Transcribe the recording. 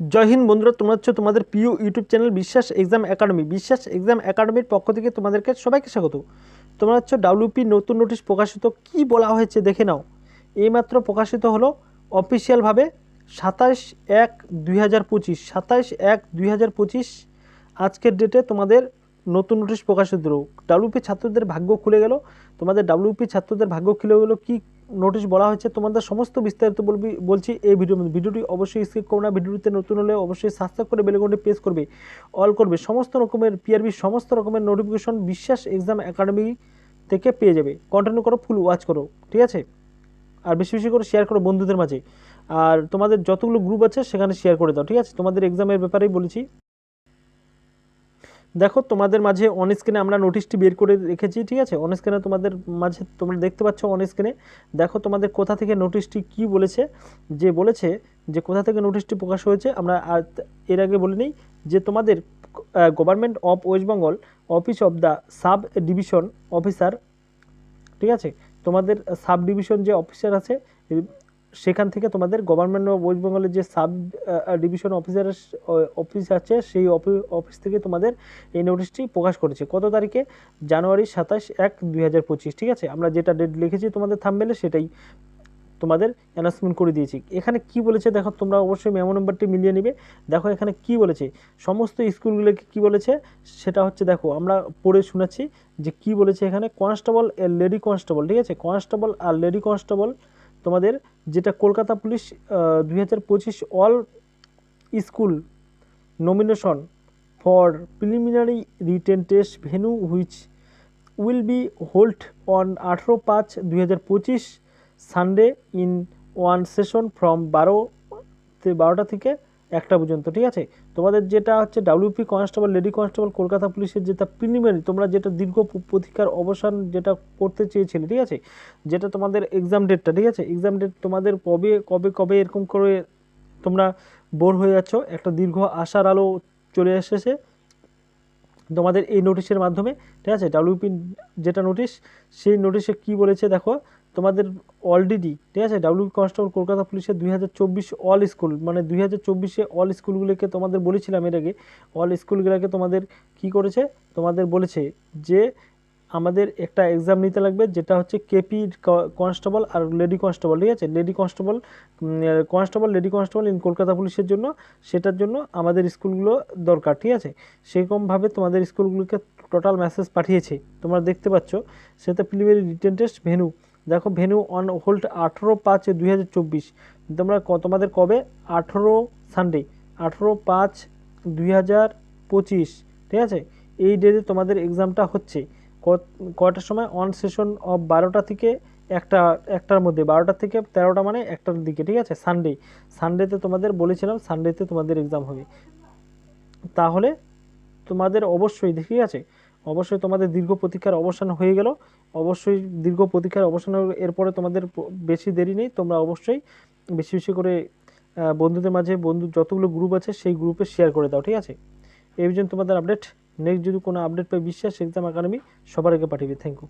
জয় হিন্দ বন্ধুরা, তোমরা হচ্ছে তোমাদের প্রিয় YouTube channel Biswas exam academy. Biswas exam একাডেমির পক্ষ থেকে তোমাদেরকে সবাইকে স্বাগত। তোমরা হচ্ছে ডাব্লিউপি নতুন নোটিশ প্রকাশিত কি বলা হয়েছে দেখে নাও। এইমাত্র প্রকাশিত হলো অফিসিয়ালভাবে সাতাশ এক দুই হাজার পঁচিশ। সাতাশ এক দুই হাজার পঁচিশ আজকের ডেটে তোমাদের নতুন নোটিশ প্রকাশিত হলো। ডাব্লিউপি ছাত্রদের ভাগ্য খুলে গেল। তোমাদের ডাব্লিউপি ছাত্রদের ভাগ্য খুলে গেলো কি নোটিশ বলা হয়েছে, তোমাদের সমস্ত বিস্তারিত বলবি, বলছি এই মধ্যে ভিডিওটি অবশ্যই স্কিপ করো না। ভিডিওটিতে নতুন হলে অবশ্যই সাবস্ক্রাইব করে বেলেগনটি প্রেস করবে। অল করবে। সমস্ত রকমের পিআরবি সমস্ত রকমের নোটিফিকেশন বিশ্বাস এক্সাম একাডেমি থেকে পেয়ে যাবে। কন্টিনিউ করো ফুল ওয়াচ করো। ঠিক আছে? আর বেশি বেশি করে শেয়ার করো বন্ধুদের মাঝে। আর তোমাদের যতগুলো গ্রুপ আছে, সেখানে শেয়ার করে দাও। ঠিক আছে? তোমাদের এক্সামের ব্যাপারেই বলেছি। দেখো, তোমাদের মাঝে অন স্ক্রিনে আমরা নোটিশটি বের করে রেখেছি, ঠিক আছে? অন স্ক্রিনে তোমাদের মাঝে তোমরা দেখতে পাচ্ছ অন স্ক্রিনে দেখো, তোমাদের কোথা থেকে নোটিশটি কি বলেছে? যে বলেছে যে কোথা থেকে নোটিশটি প্রকাশ হয়েছে, আমরা এর আগে বলে নিই যে তোমাদের government of West Bengal office of the sub division officer ঠিক আছে? তোমাদের সাব ডিভিশন যে অফিসার আছে সেখান থেকে তোমাদের গভর্নমেন্ট অফ ওয়েস্ট বেঙ্গলের যে সাব ডিভিশন অফিসার অফিস আছে, সেই অফিস থেকে তোমাদের এই নোটিশটি প্রকাশ করেছে। কত তারিখে? জানুয়ারি সাতাশ এক দুই ঠিক আছে? আমরা যেটা ডেট লিখেছি তোমাদের থামবেলে সেটাই তোমাদের অ্যানাউন্সমেন্ট করে দিয়েছি। এখানে কি বলেছে দেখো, তোমরা অবশ্যই মেমো নাম্বারটি মিলিয়ে নিবে। দেখো এখানে কি বলেছে? সমস্ত স্কুলগুলোকে কি বলেছে? সেটা হচ্ছে দেখো, আমরা পড়ে শুনেছি যে কি বলেছে এখানে? কনস্টেবল লেডি কনস্টেবল ঠিক আছে? কনস্টেবল আর লেডি কনস্টেবল তোমাদের যেটা কলকাতা পুলিশ দুই হাজার পঁচিশ all school nomination for preliminary written test venue which will be hold on আঠেরো পাঁচ দুই Sunday in one session from বারো বারোটা থেকে একটা পর্যন্ত, ঠিক আছে? তোমাদের যেটা হচ্ছে W P constable lady constable Kolkata পুলিশের যেটা প্রিলিমিনারি তোমরা যেটা দীর্ঘ প্রতিকার অবসান যেটা করতে চেয়েছিলে, ঠিক আছে? যেটা তোমাদের এক্সাম ডেটটা ঠিক আছে? এক্সাম ডেট তোমাদের কবে কবে কবে এরকম করে তোমরা বোর হয়ে যাচ্ছ? একটা দীর্ঘ আশার আলো চলে এসেছে। তোমাদের এই নোটিশের মাধ্যমে, ঠিক আছে? ডাব্লিউপি যেটা নোটিশ সেই নোটিশে কি বলেছে দেখো? তোমাদের অলরেডি ঠিক আছে? ডাব্লিউ কনস্টেবল কলকাতা পুলিশের দুই হাজার চব্বিশ অল স্কুল মানে দুই অল স্কুলগুলোকে তোমাদের বলেছিলাম এর আগে অল স্কুলগুলোকে তোমাদের কি করেছে? তোমাদের বলেছে যে আমাদের একটা এক্সাম নিতে লাগবে, যেটা হচ্ছে কেপি কনস্টেবল আর লেডি কনস্টেবল ঠিক আছে? Lady constable constable lady constable in Kolkata পুলিশের জন্য, সেটার জন্য আমাদের স্কুলগুলো দরকার, ঠিক আছে? সেরকমভাবে তোমাদের স্কুলগুলোকে টোটাল মেসেজ পাঠিয়েছে। তোমরা দেখতে পাচ্ছ, সেটা প্রিলিমিনারি রিটেন টেস্ট ভেনু। দেখো, ভেনু অন হোল্ড আঠেরো পাঁচ দুই হাজার চব্বিশ। তোমরা তোমাদের কবে? আঠেরো সানডে আঠেরো পাঁচ দুই হাজার পঁচিশ, ঠিক আছে? এই ডেতে তোমাদের এক্সামটা হচ্ছে। কটার সময় অন সেশন অফ বারোটা থেকে একটা, একটার মধ্যে, বারোটা থেকে তেরোটা মানে একটার দিকে, ঠিক আছে? সানডে সানডেতে তোমাদের বলেছিলাম সানডেতে তোমাদের এক্সাম হবে। তাহলে তোমাদের অবশ্যই, ঠিক আছে? অবশ্যই তোমাদের দীর্ঘ প্রতীক্ষার অবসান হয়ে গেল। অবশ্যই দীর্ঘ প্রতীক্ষার অবসান এরপরে তোমাদের বেশি দেরি নেই, তোমরা অবশ্যই বেশি বেশি করে বন্ধুদের মাঝে বন্ধু, যতগুলো গ্রুপ আছে, সেই গ্রুপে শেয়ার করে দাও, ঠিক আছে? এই পর্যন্ত তোমাদের আপডেট নেক্সট যদি কোনো আপডেট পাই বিশ্বাস এক্সাম একাডেমি সবার আগে পাঠিয়ে থ্যাংক ইউ